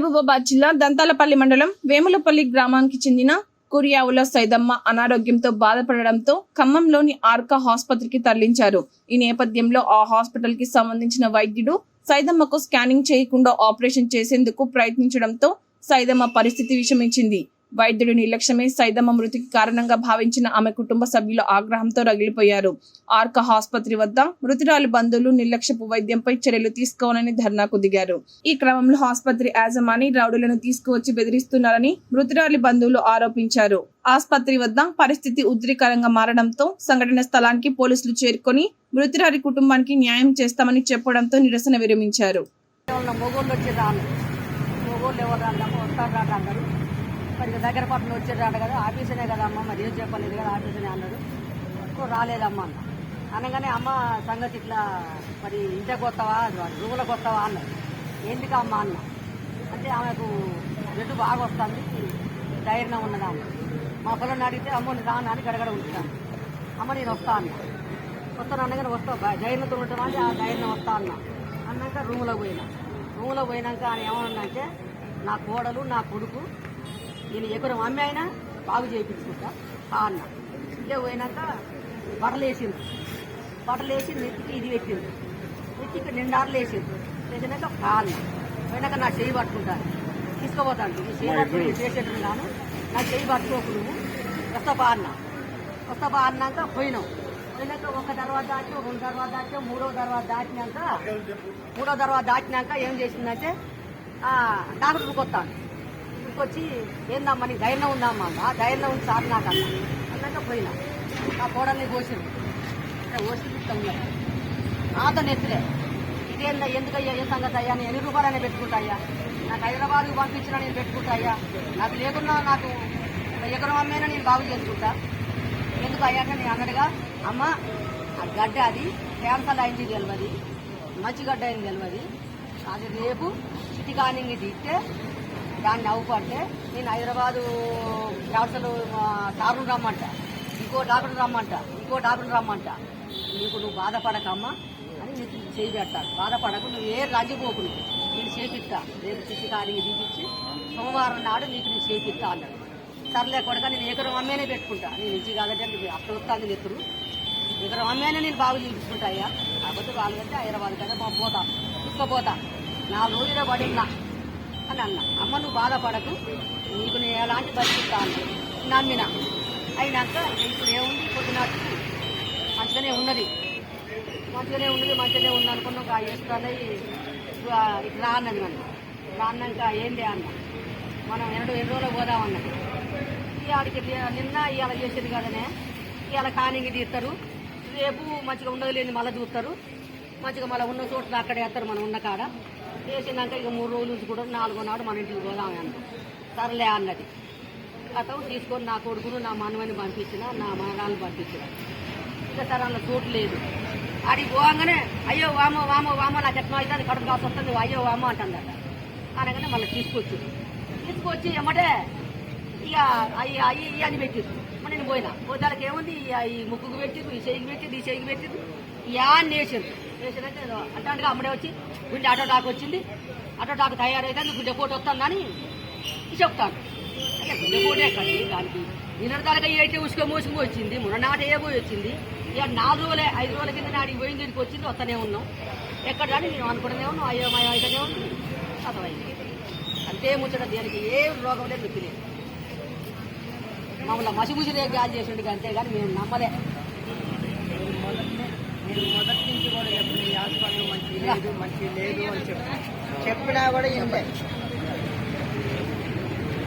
మహబూబాబాద్ జిల్లా దంతాలపల్లి మండలం వేములపల్లి గ్రామానికి చెందిన కురియావుల సైదమ్మ అనారోగ్యంతో బాధపడడంతో ఖమ్మంలోని ఆర్కా ఆసుపత్రికి తరలించారు. ఈ నేపథ్యంలో ఆ హాస్పిటల్కి సంబంధించిన వైద్యుడు సైదమ్మకు స్కానింగ్ చేయకుండా ఆపరేషన్ చేసేందుకు ప్రయత్నించడంతో సైదమ్మ పరిస్థితి విషమించింది. వైద్యుడి నిర్లక్ష్యమే సైదమ్మ మృతికి కారణంగా భావించిన ఆమె కుటుంబ సభ్యులు ఆగ్రహంతో రగిలిపోయారు. ఆర్క ఆసుపత్రి వద్ద మృతురాలి బంధువులు నిర్లక్ష్యపు వైద్యంపై చర్యలు తీసుకోవాలని ధర్నాకు దిగారు. ఈ క్రమంలో ఆసుపత్రి యాజమాని రౌడులను తీసుకువచ్చి బెదిరిస్తున్నారని మృతురాలి బంధువులు ఆరోపించారు. ఆసుపత్రి వద్ద పరిస్థితి ఉద్రికరంగా మారడంతో సంఘటన స్థలానికి పోలీసులు చేరుకొని మృతురాలి కుటుంబానికి న్యాయం చేస్తామని చెప్పడంతో నిరసన విరమించారు. మరి దగ్గర పట్టున వచ్చేటాడు కదా ఆఫీసునే కదా అమ్మ మరి ఏం చెప్పలేదు కదా ఆఫీసునే అన్నాడు. ఓ రాలేదమ్మ అన్న. అనగానే అమ్మ సంగతి ఇట్లా మరి ఇంటికి వస్తావా రూములకు వస్తావా? అన్నది. ఎందుకు అమ్మ? అన్న. అంటే ఆమెకు రెడ్డు బాగా వస్తుంది ధైర్యం ఉన్నది అమ్మ మా పొలం అడిగితే అమ్మ నేను రాను అని గడగడ ఉంచుతాను. అమ్మ నేను వస్తా అన్న. వస్తాను అనగానే వస్తావు ధైర్యంతో ఉంటాను అంటే ఆ ధైర్యం వస్తా అన్న. అన్నాక రూములో పోయినా. రూములో పోయినాక ఆయన ఏమన్నా నా కోడలు నా కొడుకు నేను ఎకరం అమ్మి అయినా బాగు చేయించుకుంటా అన్న. ఇదే పోయినాక బట్టలు వేసింది బట్టలు వేసి నెత్తికి ఇది పెట్టింది నెత్తికి నిండార్లు వేసింది ఆ అన్న పోయినాక నా చెయ్యి పట్టుకుంటాను. తీసుకోపోతాను. ఈ చెయ్యి పట్టుకుని చేసేట్టున్నాను నా చెయ్యి పట్టుకోకు నువ్వు. వస్తాపా అన్న. వస్తాపా అన్నాక పోయినాం. పోయినాక ఒక తర్వాత దాటి ఒక తర్వాత దాటి మూడో తర్వాత దాటినాక మూడో తర్వాత దాటినాక ఏం చేసిందంటే ఆ, డాక్టర్కి తీసుకొచ్చి ఏందమ్మా నీకు ధైర్యం ఉందమ్మా ఆ ధైర్యం ఉంది సార్ నాకు అన్న అన్నాక పోయినా. ఆ కోడల్ని కోసింది కోసి నాతో నెత్తిలే. ఇదేందా ఎందుకయ్యా ఏ సంగతి అయ్యా? నేను ఎన్ని రూపాయలనే పెట్టుకుంటాయ్యా? నాకు హైదరాబాద్కి పంపించిన నేను పెట్టుకుంటాయ్యా? నాకు లేకున్నా నాకు ఎకరం అమ్మైనా నేను బాగు చేసుకుంటా. ఎందుకు అయ్యాక నేను అన్నట్టుగా అమ్మ ఆ గడ్డ అది క్యాన్సర్ అయింది తెలియదు మంచి గడ్డ అయింది తెలియదు అది రేపు సిటీ కానింగ్ ఇస్తే దాన్ని నవ్వుకుంటే నేను హైదరాబాదు డాక్టర్ సారుని రమ్మంట. ఇంకో డాక్టర్ రమ్మంట. ఇంకో డాక్టర్ రమ్మంట. నీకు నువ్వు బాధపడకమ్మా అని నీకు చేయి పెడతాను బాధపడకు నువ్వు ఏ రంజిపోకు నేను చేపిస్తా రేపు సిటీ కాడికి తీపిచ్చి సోమవారం నాడు నీకు నేను చేపిస్తా అన్నాడు. సర్లే కొడక నేను ఎకరం అమ్మేనే పెట్టుకుంటా. నేను ఇంచి కాదంటే అక్కడ అప్పుడు వస్తాను ఎత్తురు ఎకరం అమ్మేనే నేను బాగు చూపించుకుంటా అయ్యా. కాకపోతే వాళ్ళకంటే హైదరాబాద్ కదా మా పోతా. తీసుకుపోతా నాలుగు రోజులే పడిందా అని అన్న. అమ్మ నువ్వు బాధపడకు. నీకు నేను ఎలాంటి బతికిస్తా అంటే నమ్మిన. అయినాక ఇప్పుడు ఏముంది? పొద్దునాటికి మంచిగానే ఉన్నది. మంచిగానే ఉన్నది మంచిగానే ఉంది అనుకున్నాం ఒక వేస్తానే ఇట్లా అన్నది మనం రాన్నాక ఏంది అన్న? మనం ఎన్నడూ ఎన్ని రోజులు పోదామన్నది ఆడికి నిన్న ఇవాళ చేసేది కదనే. ఇవాళ కానింగి తీస్తారు. రేపు మంచిగా ఉండదు లేని మళ్ళీ చూస్తారు. మంచిగా మళ్ళీ ఉన్న చోట్ల అక్కడ వేస్తారు మనం ఉన్న కాడ. వేసినాక ఇక మూడు రోజులు కూడా నాలుగో నాడు మన ఇంటికి పోదాం అన్న సర్లే అన్నది. అతను తీసుకొని నా కొడుకును నా మనవని పంపించిన నా మనగాలను పంపించిన. ఇంకా సరే అందులో చోటు లేదు. ఆడికి పోగానే అయ్యో వామో వామో వామో నాకు ఎట్లా అవుతుంది కడుపు కాసు వస్తుంది అయ్యో వామో అంటుందట. అనగానే మళ్ళీ తీసుకొచ్చు తీసుకొచ్చి ఏమంటే ఇక అయ్యి అయ్యి ఇవి అని పెట్టిరు మరి నేను పోయినా. పోతానికి ఏముంది? ఈ ముక్కుకు పెట్టిరు ఈ చేయికి పెట్టిరు ఈ చేయికి పెట్టిరు యా అని వేసారు వేసారంటే అంటే అమ్మడే వచ్చి గుండె ఆటో టాక్ వచ్చింది. ఆటో టాక్ తయారైతే గుండె పోటీ వస్తుందని చెప్తాను. అంటే గుండె పోటీ కట్టి దానికి. నిన్న అయితే ఉసుక మోసుకు వచ్చింది మొన్న ఏ పోయి వచ్చింది ఇక నాలుగు రోజులే ఐదు రోజుల కింద నాడికి పోయింది దీనికి వచ్చింది వస్తూనే ఉన్నాం. ఎక్కడ కానీ నేను అనుకునే ఉన్నాం అయ్యో మయో అయితేనే ఉంది. అర్థమైంది. అంతే ముచ్చట దేనికి ఏ రోగం లేదు నొప్పి లేదు. మమ్మల్ని మసిగుసిరే రేపు గాలి చేసిండు అంతేగాని మేము నమ్మలే. మొదటి నుంచి ఈ హాస్పిటల్ మంచి లేదు మంచి లేదు అని చెప్పి. చెప్పినా కూడా ఏం